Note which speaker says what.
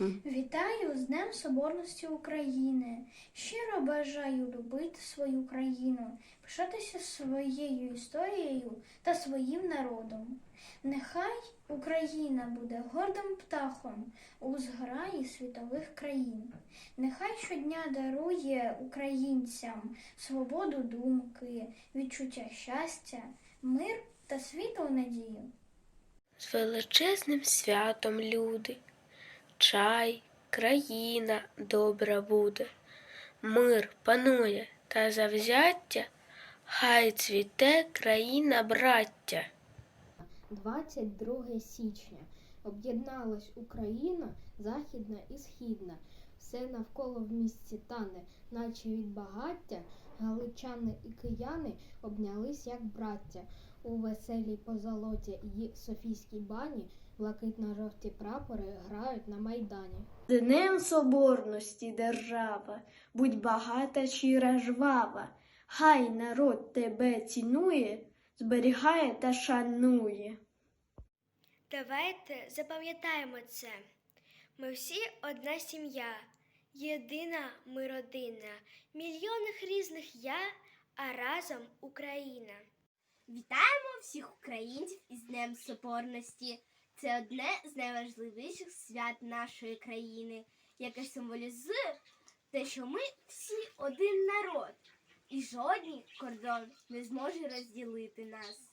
Speaker 1: Вітаю з Днем Соборності України. Щиро бажаю любити свою країну, пишатися своєю історією та своїм народом. Нехай Україна буде гордим птахом у зграї світових країн. Нехай щодня дарує українцям свободу думки, відчуття щастя, мир та світлу надію.
Speaker 2: З величезним святом люди, чай, країна добра буде, мир панує та завзяття, хай цвіте країна браття.
Speaker 3: 22 січня. Об'єдналась Україна, західна і східна. Все навколо в місті тане, наче від багаття. Галичани і кияни обнялись як браття. У веселій позолоті й Софійській бані блакитно-жовті прапори грають на майдані.
Speaker 4: Днем Соборності держава, будь багата, щира, жвава, хай народ тебе цінує, зберігає та шанує.
Speaker 5: Давайте запам'ятаємо це. Ми всі одна сім'я, єдина ми родина, мільйонах різних я, а разом Україна.
Speaker 6: Вітаємо всіх українців із Днем Соборності. Це одне з найважливіших свят нашої країни, яке символізує те, що ми всі один народ, і жодний кордон не зможе розділити нас.